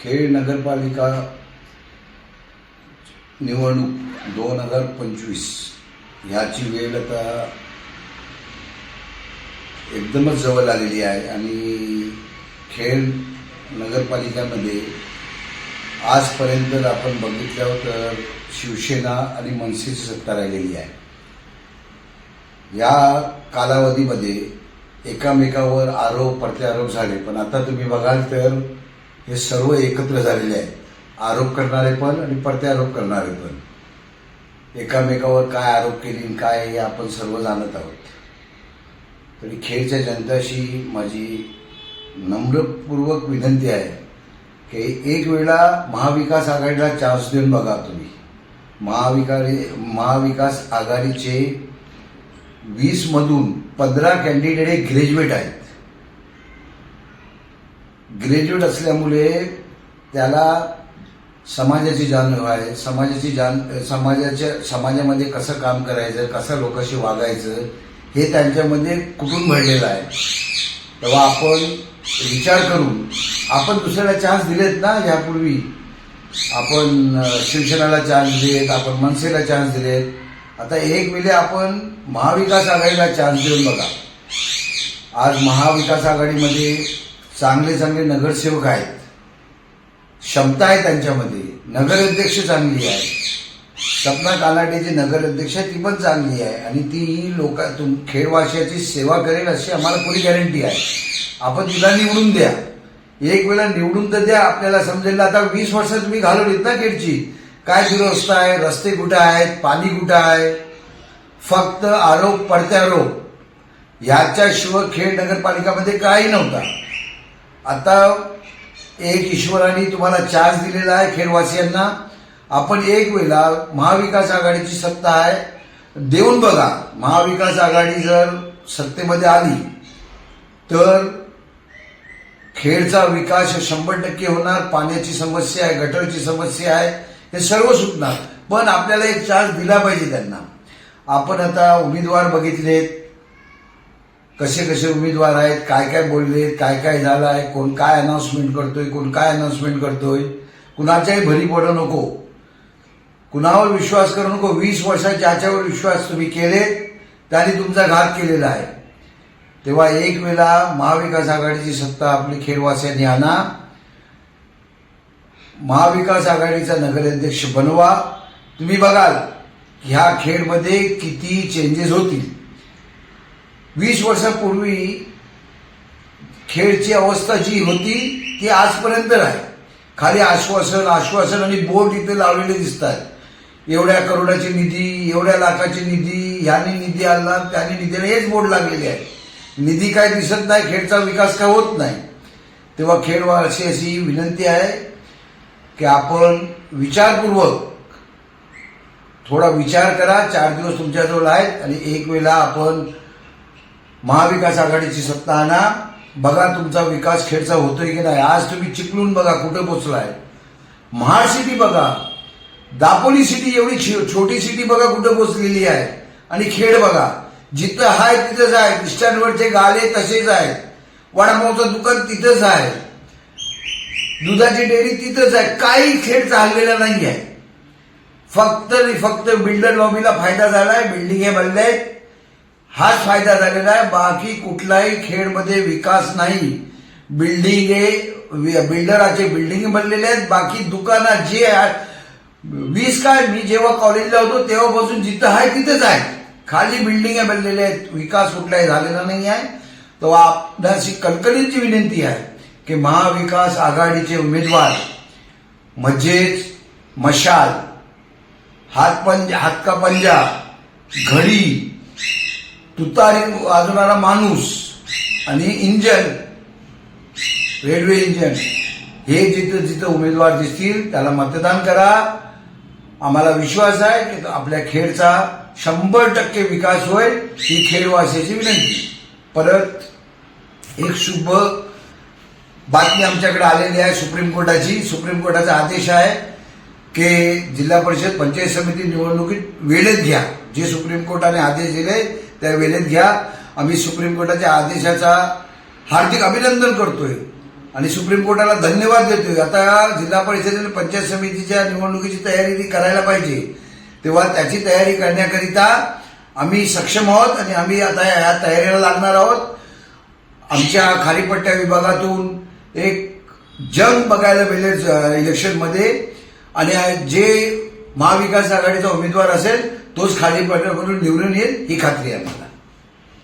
खेड नगरपालिका निवडणूक दोन हजार पंचवीस. ह्याची वेळ आता एकदमच जवळ आलेली आहे आणि खेड नगरपालिकामध्ये आजपर्यंत आपण बघितलं तर शिवसेना आणि मनसेची सत्ता राहिलेली आहे. या कालावधीमध्ये एकामेकावर आरोप प्रत्यारोप झाले. पण आता तुम्ही बघाल तर हे सर्व एकत्र झालेले आहे आरोप करणारे पण आणि प्रत्यारोप करणारे पण. एकामेकावर काय आरोप केले आणि काय हे आपण सर्व जाणत आहोत. तरी खेळच्या जनताशी माझी नम्रपूर्वक विनंती आहे की एक वेळा महाविकास आघाडीला चान्स देऊन बघा तुम्ही. महाविकारी महाविकास आघाडीचे वीसमधून पंधरा कॅन्डिडेट हे ग्रॅज्युएट आहेत. ग्रॅज्युएट असल्यामुळे त्याला समाजाची जाणीव आहे समाजाची जाण समाजाच्या समाजामध्ये कसं काम करायचं कसं लोकांशी वागायचं हे त्यांच्यामध्ये कुठून घडलेलं आहे? तेव्हा आपण विचार करून आपण दुसऱ्याला चान्स दिलेत ना यापूर्वी? आपण अ, चान्स दिलेत आपण मनसेला चान्स दिलेत. आता एक वेळे आपण महाविकास आघाडीला चान्स देऊन बघा. आज महाविकास आघाडीमध्ये चांगले चांगले नगरसेवक आहेत. क्षमता आहे त्यांच्यामध्ये. नगराध्यक्ष चांगली आहे. सपना कालाटे जी नगराध्यक्ष आहे ती पण चांगली आहे. आणि ती लोक तुम खेडवासियाची सेवा करेल अशी आम्हाला पुरी गॅरंटी आहे. आपण तिला निवडून द्या. एक वेळा निवडून तर द्या. आपल्याला समजेल आता वीस वर्ष तुम्ही घालवलीत ना खेडची काय दुरवस्था आहे? रस्ते कुठं आहेत? पाणी कुठं आहे? फक्त आरोप पडत्यारोप. याच्याशिवाय खेड नगरपालिकामध्ये काही नव्हता. आता एक ईश्वराने तुम्हाला चार्ज दिलेला आहे खेडवासियांना. आपण एक वेळा महाविकास आघाडीची सत्ता आहे. देऊन बघा महाविकास आघाडी जर सत्तेमध्ये आली तर खेडचा विकास शंभर टक्के होणार पाण्याची समस्या आहे गटरची समस्या आहे हे सर्व सुटणार. पण आपल्याला एक चार्ज दिला पाहिजे त्यांना. आपण आता उमेदवार बघितलेत. कसे कसे उमेदवार आहेत काय काय बोललेत काय काय झालं आहे कोण काय अनाऊन्समेंट करतोय कोण काय अनाऊन्समेंट करतोय कुणाच्याही भरी पडू नको. कुणावर विश्वास करू नको. वीस वर्षाच्या ज्याच्यावर विश्वास तुम्ही केलेत त्याने तुमचा घात केलेला आहे. तेव्हा एक वेळा महाविकास आघाडीची सत्ता आपली खेडवासियांनी आणा महाविकास आघाडीचा नगराध्यक्ष बनवा. तुम्ही बघाल ह्या खेडमध्ये किती चेंजेस होतील. वीस वर्षापूर्वी खेळची अवस्था जी होती ती आजपर्यंत आहे खाली आश्वासन आश्वासन आणि बोर्ड इथे लावलेले दिसतात. एवढ्या करोडाची निधी एवढ्या लाखाची निधी ह्यानी निधी आणला त्याने निधी हेच बोर्ड लागलेले आहे. निधी काय दिसत नाही खेळचा विकास काय होत नाही. तेव्हा खेडवासी अशी विनंती आहे की आपण विचारपूर्वक थोडा विचार करा. चार दिवस तुमच्याजवळ आहेत आणि एक वेळा आपण महाविकास आघाडीची सत्ता आणा. बघा तुमचा विकास खेडचा होतोय की नाही. आज तुम्ही चिपळून बघा कुठं पोचलाय महाड सिटी बघा. दापोली सिटी एवढी छोटी सिटी बघा कुठं पोचलेली आहे. आणि खेड बघा. जिथं आहे तिथंच आहे. स्टँडवरचे गाले तसेच आहेत. वडापावचं दुकान तिथंच आहे. दुधाची डेअरी तिथंच आहे. काही खेड चाललेला नाही आहे फक्त फक्त बिल्डर लॉबीला फायदा झालाय. बिल्डिंग हे बनले आहेत हाच फायदा झालेला आहे. बाकी कुठलाही खेळमध्ये विकास नाही. बिल्डिंग बिल्डराचे बिल्डिंग बनलेले आहेत. बाकी दुकानं जे वीस काय मी जेव्हा कॉलेजला होतो तेव्हापासून जिथं आहे तिथंच आहे. खाली बिल्डिंग बनलेले आहेत. विकास कुठलाही झालेला नाही आहे. तर आपणाशी कणकणीची विनंती आहे की महाविकास आघाडीचे उमेदवार म्हणजेच मशाल हातपंजा हातका पंजा घडी तुतारी वाजवणारा माणूस आणि इंजन रेल्वे इंजन हे जिथं जिथं उमेदवार दिसतील त्याला मतदान करा. आम्हाला विश्वास आहे की आपल्या खेडचा शंभर टक्के विकास होईल ही खेडवासियाची विनंती. परत एक शुभ बातमी आमच्याकडे आलेली आहे सुप्रीम कोर्टाची. सुप्रीम कोर्टाचा आदेश आहे की जिल्हा परिषद पंचायत समिती निवडणुकीत वेळेत घ्या. जे सुप्रीम कोर्टाने आदेश दिले त्या वेळेत घ्या आम्ही सुप्रीम कोर्टाच्या आदेशाचा हार्दिक अभिनंदन करतोय. आणि सुप्रीम कोर्टाला धन्यवाद देतोय. आता जिल्हा परिषद आणि पंचायत समितीच्या निवडणुकीची तयारी ती करायला पाहिजे. तेव्हा त्याची तयारी करण्याकरिता आम्ही सक्षम आहोत आणि आम्ही आता या तयारीला लागणार आहोत. आमच्या खालीपट्ट्या विभागातून एक जंग बघायला मिळेल इलेक्शनमध्ये. आणि जे महाविकास आघाडीचा उमेदवार असेल तोच खाली खालीपट्ट्याकडून निवडून येईल ही खात्री आहे